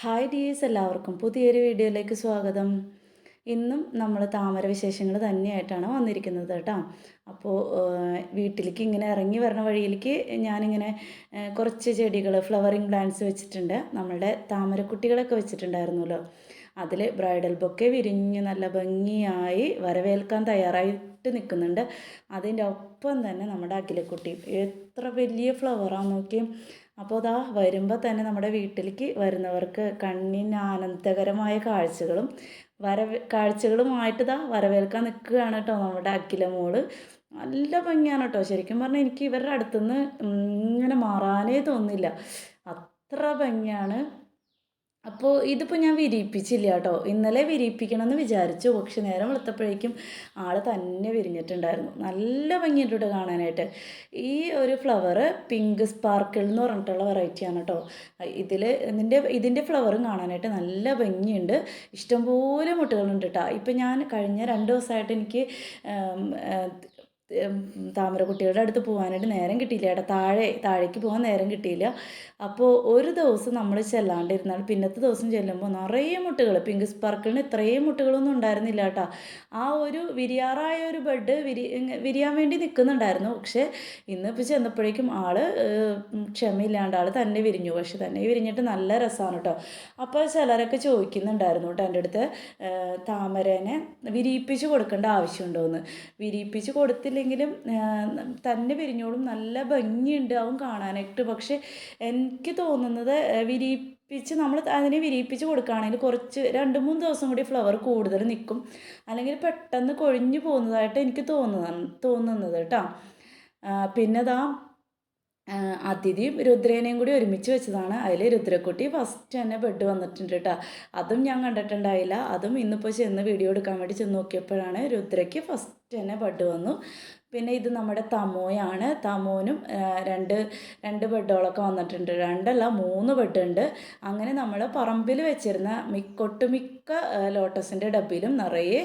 Hi dears എല്ലാവർക്കും പുതിയൊരു വീഡിയോയിലേക്ക് സ്വാഗതം. ഇന്നും നമ്മൾ താമര വിശേഷങ്ങൾ തന്നെയായിട്ടാണ് വന്നിരിക്കുന്നത് കേട്ടോ. അപ്പോൾ വീട്ടിലേക്ക് ഇങ്ങനെ ഇറങ്ങി വരണ വഴിയിലേക്ക് ഞാനിങ്ങനെ കുറച്ച് ചെടികൾ ഫ്ലവറിങ് പ്ലാന്റ്സ് വെച്ചിട്ടുണ്ട്. നമ്മളുടെ താമരക്കുട്ടികളൊക്കെ വെച്ചിട്ടുണ്ടായിരുന്നല്ലോ. അതിൽ ബ്രൈഡൽ ബൊക്കെ വിരിഞ്ഞ് നല്ല ഭംഗിയായി വരവേൽക്കാൻ തയ്യാറായിട്ട് നിൽക്കുന്നുണ്ട് അതിന്റെ ഒപ്പം തന്നെ നമ്മുടെ അഖിലക്കുട്ടി എത്ര വലിയ ഫ്ലവറാണ് നോക്കി അപ്പോൾ അതാ വരുമ്പോൾ തന്നെ നമ്മുടെ വീട്ടിലേക്ക് വരുന്നവർക്ക് കണ്ണിന് ആനന്ദകരമായ കാഴ്ചകളും വരവ് കാഴ്ചകളുമായിട്ട് ഇതാ വരവേൽക്കാൻ നിൽക്കുകയാണ് കേട്ടോ നമ്മുടെ അഖില മോൾ. നല്ല ഭംഗിയാണ് കേട്ടോ. ശരിക്കും പറഞ്ഞാൽ എനിക്ക് ഇവരുടെ അടുത്തുനിന്ന് ഇങ്ങനെ മാറാനേ തോന്നില്ല. അത്ര ഭംഗിയാണ്. അപ്പോൾ ഇതിപ്പോൾ ഞാൻ വിരിയിപ്പിച്ചില്ല കേട്ടോ ഇന്നലെ വിരിയിപ്പിക്കണമെന്ന് വിചാരിച്ചു. പക്ഷെ നേരം വെളുത്തപ്പോഴേക്കും ആൾ തന്നെ വിരിഞ്ഞിട്ടുണ്ടായിരുന്നു. നല്ല ഭംഗിയുണ്ട് കാണാനായിട്ട്. ഈ ഒരു ഫ്ലവർ പിങ്ക് സ്പാർക്കിൾ എന്ന് പറഞ്ഞിട്ടുള്ള വെറൈറ്റിയാണ് കേട്ടോ ഇതിൽ ഇതിന്റെ ഇതിന്റെ ഫ്ലവറും കാണാനായിട്ട് നല്ല ഭംഗിയുണ്ട്. ഇഷ്ടംപോലെ മുട്ടുകളുണ്ട് കേട്ടോ ഇപ്പം ഞാൻ കഴിഞ്ഞ രണ്ട് ദിവസമായിട്ട് എനിക്ക് താമരക്കുട്ടികളുടെ അടുത്ത് പോകാനായിട്ട് നേരം കിട്ടിയില്ല. ഏട്ടാ താഴെ താഴേക്ക് പോകാൻ നേരം കിട്ടിയില്ല. അപ്പോൾ ഒരു ദിവസം നമ്മൾ ചെല്ലാണ്ടിരുന്നാൽ പിന്നത്തെ ദിവസം ചെല്ലുമ്പോൾ നിറയെ മുട്ടുകൾ പിങ്ക് സ്പാർക്കിളിന് ഇത്രയും മുട്ടുകളൊന്നും ഉണ്ടായിരുന്നില്ല കേട്ടോ. ആ ഒരു വിരിയാറായ ഒരു ബെഡ് വിരി വിരിയാൻ വേണ്ടി നിൽക്കുന്നുണ്ടായിരുന്നു പക്ഷേ ഇന്നിപ്പോൾ ചെന്നപ്പോഴേക്കും ആൾ ക്ഷമയില്ലാണ്ട് ആൾ തന്നെ വിരിഞ്ഞു. പക്ഷെ തന്നെ വിരിഞ്ഞിട്ട് നല്ല രസമാണ് കേട്ടോ. അപ്പോൾ ചിലരൊക്കെ ചോദിക്കുന്നുണ്ടായിരുന്നു കേട്ടോ എന്റെ അടുത്ത് താമരേനെ വിരിയിപ്പിച്ച് കൊടുക്കേണ്ട ആവശ്യമുണ്ടോ എന്ന് വിരിയിപ്പിച്ച് കൊടുത്തില്ലെങ്കിലും ഏഹ്, തന്നെ വിരിഞ്ഞോളും. നല്ല ഭംഗിയുണ്ടാവും കാണാനായിട്ട്. പക്ഷേ എനിക്ക് തോന്നുന്നത് വിരി വിരിയിപ്പിച്ച് നമ്മൾ അതിനെ വിരിയിപ്പിച്ച് കൊടുക്കുകയാണെങ്കിൽ കുറച്ച് രണ്ട് മൂന്ന് ദിവസം കൂടി ഫ്ലവർ കൂടുതൽ നിൽക്കും. അല്ലെങ്കിൽ പെട്ടെന്ന് കൊഴിഞ്ഞു പോകുന്നതായിട്ട് എനിക്ക് തോന്നുന്നു തോന്നുന്നത് കേട്ടോ. പിന്നെ ആ, അതിഥിയും രുദ്രേനെയും കൂടി ഒരുമിച്ച് വെച്ചതാണ്. അതിൽ രുദ്രക്കുട്ടി ഫസ്റ്റ് തന്നെ ബെഡ് വന്നിട്ടുണ്ട് കേട്ടോ അതും ഞാൻ കണ്ടിട്ടുണ്ടായില്ല. അതും ഇന്നിപ്പോൾ ചെന്ന് വീഡിയോ എടുക്കാൻ വേണ്ടി ചെന്ന് നോക്കിയപ്പോഴാണ് രുദ്രയ്ക്ക് ഫസ്റ്റ് തന്നെ ബെഡ് വന്നു. പിന്നെ ഇത് നമ്മുടെ തമോയാണ്. തമോനും രണ്ട് രണ്ട് ബെഡുകളൊക്കെ വന്നിട്ടുണ്ട്. രണ്ടല്ല മൂന്ന് ബെഡുണ്ട് അങ്ങനെ നമ്മൾ പറമ്പിൽ വെച്ചിരുന്ന മിക്ക ഒട്ടുമിക്ക ലോട്ടസിന്റെ ഡബ്ബിലും നിറയെ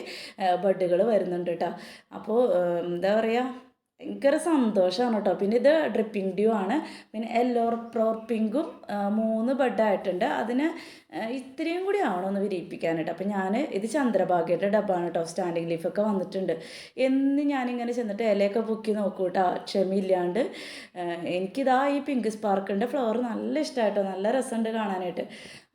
ബെഡുകൾ വരുന്നുണ്ട് കേട്ടോ അപ്പോൾ എന്താ പറയുക ഭയങ്കര സന്തോഷമാണ് കേട്ടോ പിന്നെ ഇത് ഡ്രിപ്പിംഗ് ഡ്യൂ ആണ്. പിന്നെ എല്ലോ പ്രോർ പിങ്കും മൂന്ന് ബെഡായിട്ടുണ്ട് അതിന് ഇത്രയും കൂടി ആവണമെന്ന് വിരിയിപ്പിക്കാനായിട്ട്. അപ്പം ഞാൻ ഇത് ചന്ദ്രഭാഗ്യയുടെ ഡബ്ബാണ് കേട്ടോ സ്റ്റാൻഡിങ് ലീഫൊക്കെ വന്നിട്ടുണ്ട്. എന്ന് ഞാനിങ്ങനെ ചെന്നിട്ട് ഇലയൊക്കെ പൊക്കി നോക്കൂ കേട്ടോ ക്ഷമയില്ലാണ്ട് എനിക്കിതാ ഈ പിങ്ക് സ്പാർക്കിന്റെ ഫ്ലവർ നല്ല ഇഷ്ടമായിട്ടോ നല്ല രസമുണ്ട് കാണാനായിട്ട്.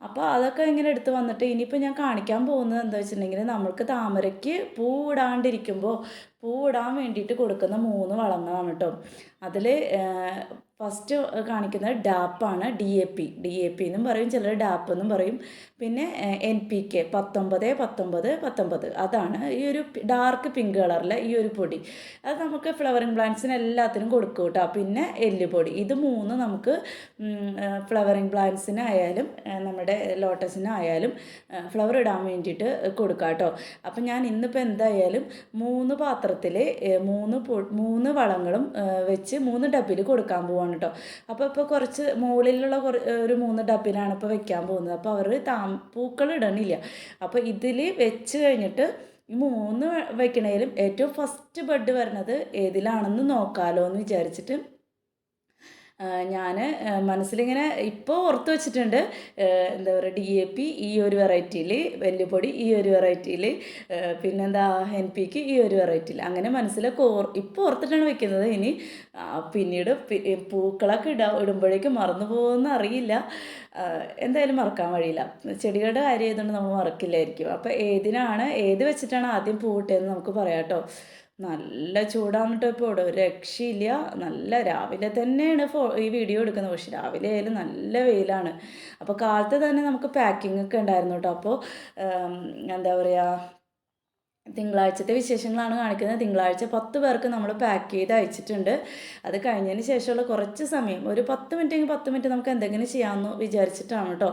അപ്പോൾ അതൊക്കെ ഇങ്ങനെ എടുത്ത് വന്നിട്ട് ഇനിയിപ്പോൾ ഞാൻ കാണിക്കാൻ പോകുന്നത് എന്താ വെച്ചിട്ടുണ്ടെങ്കിൽ നമ്മൾക്ക് താമരയ്ക്ക് പൂ ഇടാണ്ടിരിക്കുമ്പോൾ പൂ ഇടാൻ വേണ്ടിയിട്ട് കൊടുക്കുന്ന മൂന്ന് വളങ്ങളാണ് കേട്ടോ. അതിൽ ഫസ്റ്റ് കാണിക്കുന്നത് ഡാപ്പാണ് D A P D A P എന്നും പറയും ചിലർ ഡാപ്പ് എന്നും പറയും. പിന്നെ എൻ പി കെ പത്തൊമ്പത് പത്തൊമ്പത് പത്തൊമ്പത്. അതാണ് ഈ ഒരു ഡാർക്ക് പിങ്ക് കളറിലെ ഈ ഒരു പൊടി. അത് നമുക്ക് ഫ്ലവറിങ് പ്ലാന്റ്സിന് എല്ലാത്തിനും കൊടുക്കും കേട്ടോ. പിന്നെ എല്ലുപൊടി ഇത് മൂന്ന് നമുക്ക് ഫ്ലവറിങ് പ്ലാന്റ്സിനായാലും നമ്മുടെ ലോട്ടസിനായാലും ഫ്ലവർ ഇടാൻ വേണ്ടിയിട്ട് കൊടുക്കാം കേട്ടോ. അപ്പം ഞാൻ ഇന്നിപ്പോൾ എന്തായാലും മൂന്ന് പാത്രത്തിൽ മൂന്ന് മൂന്ന് വളങ്ങളും വെച്ച് മൂന്ന് ഡബ്ബിൽ കൊടുക്കാൻ പോവാണ്. കേട്ടോ അപ്പോൾ ഇപ്പോൾ കുറച്ച് മുകളിലുള്ള ഒരു മൂന്ന് ഡബിലാണ് ഇപ്പോൾ വെക്കാൻ പോകുന്നത്. അപ്പോൾ അവർ താം പൂക്കൾ ഇടണില്ല. അപ്പോൾ ഇതിൽ വെച്ച് കഴിഞ്ഞിട്ട് ഈ മൂന്ന് വെക്കണേലും ഏറ്റവും ഫസ്റ്റ് ബെഡ് വരണത് ഏതിലാണെന്ന് നോക്കാമല്ലോ എന്ന് വിചാരിച്ചിട്ട് ഞാൻ മനസ്സിലിങ്ങനെ ഇപ്പോൾ ഓർത്ത് വെച്ചിട്ടുണ്ട്. എന്താ പറയുക ഡി എ പി ഈ ഒരു വെറൈറ്റിയിൽ വെല്ലുപൊടി ഈ ഒരു വെറൈറ്റിയിൽ പിന്നെന്താ എൻ പിക്ക് ഈ ഒരു വെറൈറ്റിയിൽ അങ്ങനെ മനസ്സിലൊക്കെ ഓർ ഇപ്പോൾ ഓർത്തിട്ടാണ് വെക്കുന്നത്. ഇനി പിന്നീട് പൂക്കളൊക്കെ ഇടാ ഇടുമ്പോഴേക്കും മറന്നു പോകുമെന്ന് അറിയില്ല. എന്തായാലും മറക്കാൻ വഴിയില്ല. ചെടികളുടെ കാര്യം ആയതുകൊണ്ട് നമ്മൾ മറക്കില്ലായിരിക്കും. അപ്പോൾ ഏതിനാണ് ഏത് വെച്ചിട്ടാണ് ആദ്യം പൂവിട്ടതെന്ന് നമുക്ക് പറയാം കേട്ടോ. നല്ല ചൂടാന്നിട്ട് ഇപ്പോൾ ഇവിടെ ഒരു രക്ഷയില്ല. നല്ല രാവിലെ തന്നെയാണ് ഫോ ഈ വീഡിയോ എടുക്കുന്നത്. പക്ഷെ രാവിലെ ആയാലും നല്ല വെയിലാണ്. അപ്പോൾ കാലത്ത് തന്നെ നമുക്ക് പാക്കിംഗ് ഒക്കെ ഉണ്ടായിരുന്നു കേട്ടോ അപ്പോൾ എന്താ പറയുക തിങ്കളാഴ്ചത്തെ വിശേഷങ്ങളാണ് കാണിക്കുന്നത്. തിങ്കളാഴ്ച പത്ത് പേർക്ക് നമ്മൾ പാക്ക് ചെയ്ത് അയച്ചിട്ടുണ്ട്. അത് കഴിഞ്ഞതിന് ശേഷമുള്ള കുറച്ച് സമയം ഒരു പത്ത് മിനിറ്റെങ്കിൽ പത്ത് മിനിറ്റ് നമുക്ക് എന്തെങ്കിലും ചെയ്യാമെന്ന് വിചാരിച്ചിട്ടാണ് കേട്ടോ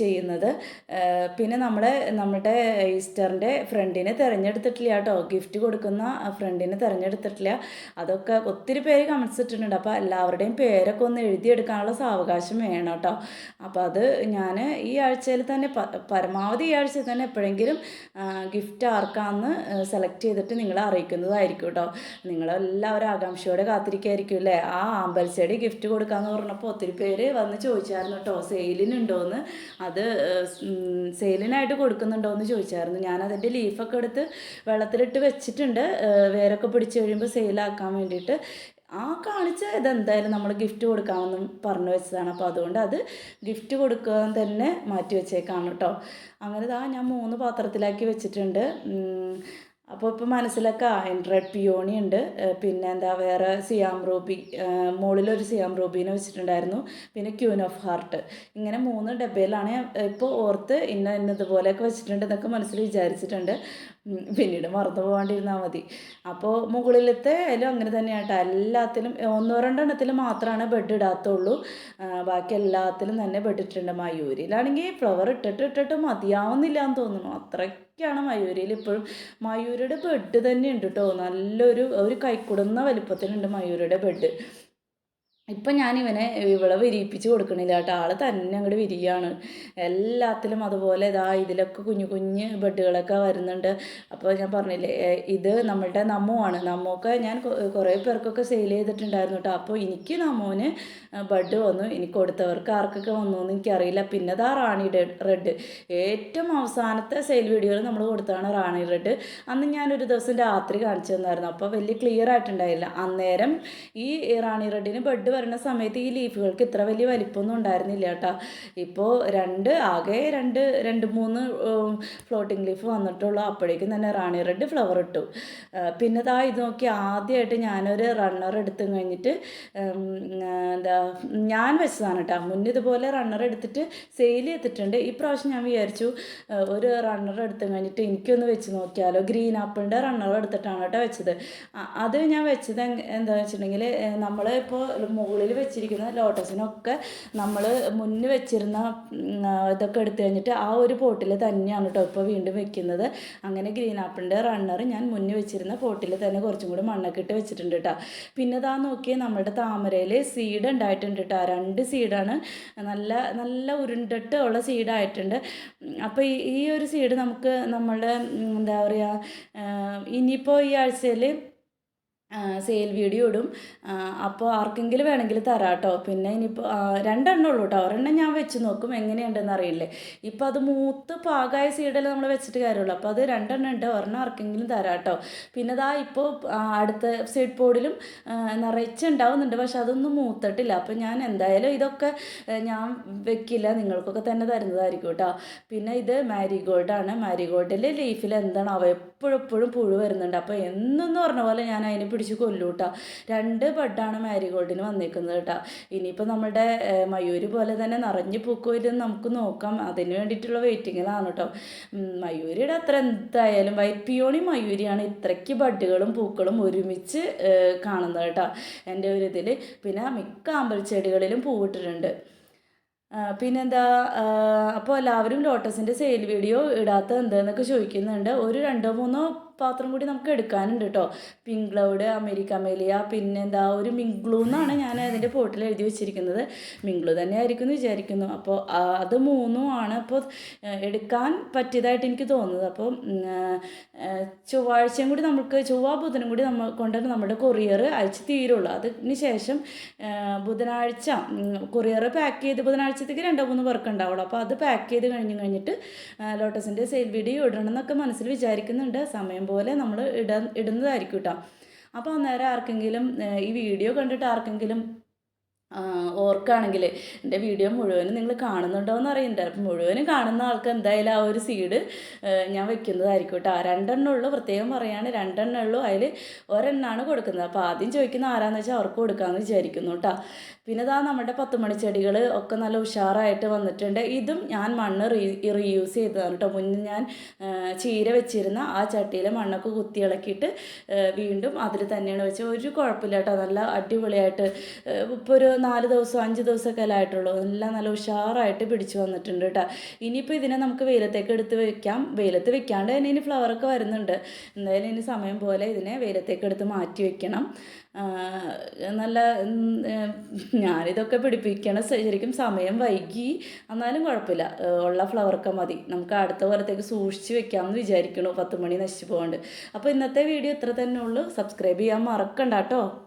ചെയ്യുന്നത്. പിന്നെ നമ്മൾ നമ്മുടെ ഈസ്റ്ററിന്റെ ഫ്രണ്ടിനെ തിരഞ്ഞെടുത്തിട്ടില്ല കേട്ടോ ഗിഫ്റ്റ് കൊടുക്കുന്ന ഫ്രണ്ടിനെ തിരഞ്ഞെടുത്തിട്ടില്ല. അതൊക്കെ ഒത്തിരി പേര് കമൻസ് ഇട്ടിട്ടുണ്ട്. അപ്പോൾ എല്ലാവരുടെയും പേരൊക്കെ ഒന്ന് എഴുതിയെടുക്കാനുള്ള സാവകാശം വേണം കേട്ടോ അപ്പോൾ അത് ഞാൻ ഈ ആഴ്ചയിൽ തന്നെ പരമാവധി ഈ ആഴ്ചയിൽ തന്നെ എപ്പോഴെങ്കിലും ഗിഫ്റ്റ് ആർക്കാണ് ഏതാണെന്ന് സെലക്ട് ചെയ്തിട്ട് നിങ്ങളെ അറിയിക്കുന്നതായിരിക്കും കേട്ടോ നിങ്ങളെല്ലാവരും ആകാംക്ഷയോടെ കാത്തിരിക്കായിരിക്കും അല്ലേ ആ ആമ്പൽസേടി ഗിഫ്റ്റ് കൊടുക്കാമെന്ന് പറഞ്ഞപ്പോൾ ഒത്തിരി പേര് വന്ന് ചോദിച്ചായിരുന്നു കേട്ടോ സെയിലിനുണ്ടോയെന്ന് അത് സെയിലിനായിട്ട് കൊടുക്കുന്നുണ്ടോ എന്ന് ചോദിച്ചായിരുന്നു. ഞാൻ അതിന്റെ ലീഫൊക്കെ എടുത്ത് വെള്ളത്തിലിട്ട് വെച്ചിട്ടുണ്ട്. വേരൊക്കെ പിടിച്ച് കഴിയുമ്പോൾ സെയിലാക്കാൻ വേണ്ടിയിട്ട് ആ കാണിച്ച ഇതെന്തായാലും നമ്മൾ ഗിഫ്റ്റ് കൊടുക്കാമെന്നും പറഞ്ഞു വെച്ചതാണ്. അപ്പോൾ അതുകൊണ്ട് അത് ഗിഫ്റ്റ് കൊടുക്കാൻ തന്നെ മാറ്റി വെച്ചേക്കാണ് കേട്ടോ. അങ്ങനെ ഇതാ ഞാൻ മൂന്ന് പാത്രത്തിലാക്കി വെച്ചിട്ടുണ്ട്. അപ്പോൾ ഇപ്പോൾ മനസ്സിലൊക്കെ റെഡ് പിയോണി ഉണ്ട്. പിന്നെ എന്താ വേറെ സിയാം റൂബി മുകളിലൊരു സിയാം റൂബീനെ വെച്ചിട്ടുണ്ടായിരുന്നു. പിന്നെ ക്യൂൻ ഓഫ് ഹാർട്ട് ഇങ്ങനെ മൂന്ന് ഡബയിലാണ് ഇപ്പോൾ ഓർത്ത് ഇന്ന ഇന്നതുപോലെയൊക്കെ വെച്ചിട്ടുണ്ട് എന്നൊക്കെ മനസ്സിൽ വിചാരിച്ചിട്ടുണ്ട്. പിന്നീട് മറന്നു പോകാണ്ടിരുന്നാൽ മതി. അപ്പോൾ മുകളിലത്തെ അതിലും അങ്ങനെ തന്നെയാട്ടോ. എല്ലാത്തിലും ഒന്നോ രണ്ടെണ്ണത്തിൽ മാത്രമാണ് ബെഡ് ഇടാത്തുള്ളൂ. ബാക്കി എല്ലാത്തിലും തന്നെ ബെഡ് ഇട്ടിട്ടുണ്ട്. മയൂരിയിലാണെങ്കിൽ ഫ്ലവർ ഇട്ടിട്ട് ഇട്ടിട്ട് മതിയാവുന്നില്ല എന്ന് തോന്നുന്നു. അത്രയ്ക്കാണ് മയൂരിയിൽ ഇപ്പോഴും. മയൂരിയുടെ ബെഡ് തന്നെ ഉണ്ട് കേട്ടോ നല്ലൊരു ഒരു കൈക്കുടുന്ന വലിപ്പത്തിലുണ്ട് മയൂരിയുടെ ബെഡ് ഇപ്പം ഞാൻ ഇവനെ ഇവളെ വിരിയിപ്പിച്ച് കൊടുക്കണില്ല കേട്ടോ. ആൾ തന്നെ അങ്ങോട്ട് വിരിയാണ്. എല്ലാത്തിലും അതുപോലെ ഇതാ ഇതിലൊക്കെ കുഞ്ഞു കുഞ്ഞ് ബെഡുകളൊക്കെ വരുന്നുണ്ട്. അപ്പോൾ ഞാൻ പറഞ്ഞില്ലേ ഇത് നമ്മളുടെ നമ്മുവാണ് നമ്മൊക്കെ ഞാൻ കുറേ പേർക്കൊക്കെ സെയിൽ ചെയ്തിട്ടുണ്ടായിരുന്നു കേട്ടോ. അപ്പോൾ എനിക്ക് നമ്മോന് ബഡ് വന്നു. എനിക്ക് കൊടുത്തവർക്ക് ആർക്കൊക്കെ വന്നു എന്ന് എനിക്കറിയില്ല. പിന്നെ അതാ റാണി റെഡ്. ഏറ്റവും അവസാനത്തെ സെയിൽ വീഡിയോയിൽ നമ്മൾ കൊടുത്തതാണ് റാണി റെഡ്. അന്ന് ഞാനൊരു ദിവസം രാത്രി കാണിച്ചു തന്നായിരുന്നു. അപ്പോൾ വലിയ ക്ലിയർ ആയിട്ടുണ്ടായില്ല. അന്നേരം ഈ റാണി റെഡിന് ബഡ് വരുന്ന സമയത്ത് ഈ ലീഫുകൾക്ക് ഇത്ര വലിയ വലിപ്പമൊന്നും ഉണ്ടായിരുന്നില്ല കേട്ടോ. ഇപ്പോൾ രണ്ട് ആകെ രണ്ട് രണ്ട് മൂന്ന് ഫ്ലോട്ടിംഗ് ലീഫ് വന്നിട്ടുള്ളൂ. അപ്പോഴേക്കും തന്നെ റാണി റെഡ് ഫ്ലവർ ഇട്ടു. പിന്നെ ദാ ഇത് നോക്കി ആദ്യമായിട്ട് ഞാനൊരു റണ്ണർ എടുത്തു കഴിഞ്ഞിട്ട് എന്താ ഞാൻ വെച്ചതാണ് കേട്ടോ. മുന്നേ ഇതുപോലെ റണ്ണർ എടുത്തിട്ട് സെയിൽ ചെയ്തിട്ടുണ്ട്. ഈ പ്രാവശ്യം ഞാൻ വിചാരിച്ചു ഒരു റണ്ണർ എടുത്തു കഴിഞ്ഞിട്ട് എനിക്കൊന്ന് വെച്ച് നോക്കിയാലോ. ഗ്രീൻ ആപ്പിളിന്റെ റണ്ണർ എടുത്തിട്ടാണ് കേട്ടോ വെച്ചത്. അത് ഞാൻ വെച്ചത് എന്താ വെച്ചിട്ടുണ്ടെങ്കിൽ നമ്മൾ ഇപ്പോൾ മുകളിൽ വെച്ചിരിക്കുന്ന ലോട്ടസിനൊക്കെ നമ്മൾ മുന്നിൽ വെച്ചിരുന്ന ഇതൊക്കെ എടുത്തു കഴിഞ്ഞിട്ട് ആ ഒരു പോട്ടിൽ തന്നെയാണ് കേട്ടോ ഇപ്പോൾ വീണ്ടും വെക്കുന്നത്. അങ്ങനെ ഗ്രീൻ ആപ്പിളിന്റെ റണ്ണർ ഞാൻ മുന്നിൽ വെച്ചിരുന്ന പോട്ടിൽ തന്നെ കുറച്ചും കൂടി മണ്ണൊക്കെ ഇട്ട് വെച്ചിട്ടുണ്ട് കേട്ടോ പിന്നെ ഇതാ നോക്കിയാൽ നമ്മുടെ താമരയിൽ സീഡ് ഉണ്ടായിട്ടുണ്ട് കേട്ടോ രണ്ട് സീഡാണ് നല്ല നല്ല ഉരുണ്ടിട്ട് ഉള്ള സീഡായിട്ടുണ്ട് അപ്പോൾ ഈ ഒരു സീഡ് നമുക്ക് നമ്മളുടെ എന്താ പറയുക ഇനിയിപ്പോൾ ഈ ആഴ്ചയിൽ സെയിൽ വീഡിയോ ഇടും. അപ്പോൾ ആർക്കെങ്കിലും വേണമെങ്കിൽ തരാം കേട്ടോ പിന്നെ ഇനിയിപ്പോൾ രണ്ടെണ്ണം ഉള്ളൂ കേട്ടോ ഒരെണ്ണം ഞാൻ വെച്ച് നോക്കും എങ്ങനെയുണ്ടെന്ന് അറിയില്ലേ. ഇപ്പോൾ അത് മൂത്ത് പാകമായ സീഡൽ നമ്മൾ വെച്ചിട്ട് കാര്യമുള്ളൂ. അപ്പോൾ അത് രണ്ടെണ്ണം ഉണ്ട്. ഒരെണ്ണം ആർക്കെങ്കിലും തരാം കേട്ടോ പിന്നെ അതാ ഇപ്പോൾ അടുത്ത സീഡ് പോഡിലും നിറച്ചുണ്ടാവുന്നുണ്ട്. പക്ഷെ അതൊന്നും മൂത്തിട്ടില്ല. അപ്പോൾ ഞാൻ എന്തായാലും ഇതൊക്കെ ഞാൻ വെക്കില്ല. നിങ്ങൾക്കൊക്കെ തന്നെ തരുന്നതായിരിക്കും കേട്ടോ പിന്നെ ഇത് മാരിഗോൾഡാണ് മാരിഗോൾഡിന്റെ ലീഫിൽ എന്താണ് അവ എപ്പോഴും എപ്പോഴും പുഴു വരുന്നുണ്ട്. അപ്പോൾ എന്നൊന്നും പറഞ്ഞ പോലെ ഞാൻ അതിനെ പിടിച്ച് കൊല്ലൂ കേട്ടോ രണ്ട് ബഡാണ് മാരിഗോൾഡിന് വന്നേക്കുന്നത് കേട്ടോ ഇനിയിപ്പോൾ നമ്മുടെ മയൂര് പോലെ തന്നെ നിറഞ്ഞു പൂക്കുമല്ലെന്ന് നമുക്ക് നോക്കാം. അതിന് വേണ്ടിയിട്ടുള്ള വെയിറ്റിങ്ങിലാണ് കേട്ടോ മയൂരിയുടെ അത്ര എന്തായാലും വൈറ്റ് പിയോണി മയൂരിയാണ് ഇത്രയ്ക്ക് ബഡുകളും പൂക്കളും ഒരുമിച്ച് കാണുന്നത് കേട്ടോ എന്റെ ഒരു ഇതിൽ പിന്നെ മിക്ക അമ്പൽച്ചെടികളിലും പൂവിട്ടിട്ടുണ്ട്. പിന്നെന്താ അപ്പോൾ എല്ലാവരും ലോട്ടസിന്റെ സെയിൽ വീഡിയോ ഇടാത്ത എന്താന്നൊക്കെ ചോദിക്കുന്നുണ്ട്. ഒരു രണ്ടോ മൂന്നോ പാത്രം കൂടി നമുക്ക് എടുക്കാനുണ്ട് കേട്ടോ പിങ്ക് ക്ലൗഡ് അമേരിക്ക അമേലിയ പിന്നെ എന്താ ഒരു മിങ്ക്ലൂ എന്നാണ് ഞാൻ അതിന്റെ പോട്ടിൽ എഴുതി വെച്ചിരിക്കുന്നത്. മിങ്ക്ലൂ തന്നെ ആയിരിക്കും എന്ന് വിചാരിക്കുന്നു. അപ്പോൾ അത് മൂന്നും ആണ് അപ്പോൾ എടുക്കാൻ പറ്റിയതായിട്ട് എനിക്ക് തോന്നുന്നത്. അപ്പോൾ ചൊവ്വാഴ്ചയും കൂടി നമുക്ക് ചൊവ്വ ബുധനും കൂടി നമ്മൾ കൊണ്ടുവന്ന് നമ്മുടെ കൊറിയർ അയച്ച് തീരുള്ളൂ. അതിന് ശേഷം ബുധനാഴ്ച കൊറിയർ പാക്ക് ചെയ്ത് ബുധനാഴ്ചത്തേക്ക് രണ്ടോ മൂന്ന് പേർക്ക് ഉണ്ടാവുള്ളൂ. അപ്പോൾ അത് പാക്ക് ചെയ്ത് കഴിഞ്ഞ് കഴിഞ്ഞിട്ട് ലോട്ടസിന്റെ സെയിൽ വീഡിയോ ഇടണം എന്നൊക്കെ മനസ്സിൽ വിചാരിക്കുന്നുണ്ട്. സമയം പോലെ നമ്മൾ ഇട ഇടുന്നതായിരിക്കും കേട്ടോ അപ്പോൾ അന്നേരം ആർക്കെങ്കിലും ഈ വീഡിയോ കണ്ടിട്ട് ആർക്കെങ്കിലും ഓർക്കാണെങ്കിൽ എന്റെ വീഡിയോ മുഴുവനും നിങ്ങൾ കാണുന്നുണ്ടോ എന്ന് അറിയണ്ട മുഴുവനും കാണുന്ന ആൾക്ക് എന്തായാലും ആ ഒരു സീഡ് ഞാൻ വെക്കുന്നതായിരിക്കും കേട്ടോ രണ്ടെണ്ണം ഉള്ളു പ്രത്യേകം പറയാണ് രണ്ടെണ്ണം ഉള്ളു. അതിൽ ഒരെണ്ണമാണ് കൊടുക്കുന്നത്. അപ്പോൾ ആദ്യം ചോദിക്കുന്ന ആരാന്ന് വെച്ചാൽ അവർക്ക് കൊടുക്കാമെന്ന് വിചാരിക്കുന്നു കേട്ടോ പിന്നെ ഇതാ നമ്മുടെ പത്ത് ചെടികൾ ഒക്കെ നല്ല ഉഷാറായിട്ട് വന്നിട്ടുണ്ട്. ഇതും ഞാൻ മണ്ണ് റീ റീയൂസ് ചെയ്തതാണ് കേട്ടോ മുന്നേ ഞാൻ ചീര വെച്ചിരുന്ന ആ ചട്ടിയിലെ മണ്ണൊക്കെ കുത്തി ഇളക്കിയിട്ട് വീണ്ടും അതിൽ തന്നെയാണ് വെച്ച് ഒരു കുഴപ്പമില്ല കേട്ടോ നല്ല അടിപൊളിയായിട്ട് ഇപ്പോൾ ഒരു നാല് ദിവസം അഞ്ച് ദിവസമൊക്കെ അല്ല ആയിട്ടുള്ളൂ. എല്ലാം നല്ല ഉഷാറായിട്ട് പിടിച്ചു വന്നിട്ടുണ്ട് കേട്ടോ ഇനിയിപ്പോൾ ഇതിനെ നമുക്ക് വെയിലത്തേക്ക് എടുത്ത് വെക്കാം. വെയിലത്ത് വെക്കാണ്ട് തന്നെ ഇനി ഫ്ലവറൊക്കെ വരുന്നുണ്ട്. എന്തായാലും ഇനി സമയം പോലെ ഇതിനെ വെയിലത്തേക്ക് എടുത്ത് മാറ്റി വെക്കണം. നല്ല ഞാനിതൊക്കെ പിടിപ്പിക്കണ ശരിക്കും സമയം വൈകി. എന്നാലും കുഴപ്പമില്ല. ഉള്ള ഫ്ലവറൊക്കെ മതി. നമുക്ക് അടുത്ത പോലത്തേക്ക് സൂക്ഷിച്ച് വെക്കാമെന്ന് വിചാരിക്കണു. പത്ത് മണി നശിച്ചു പോകാണ്ട്. അപ്പോൾ ഇന്നത്തെ വീഡിയോ ഇത്ര തന്നെ ഉള്ളൂ. സബ്സ്ക്രൈബ് ചെയ്യാൻ മറക്കണ്ട കേട്ടോ.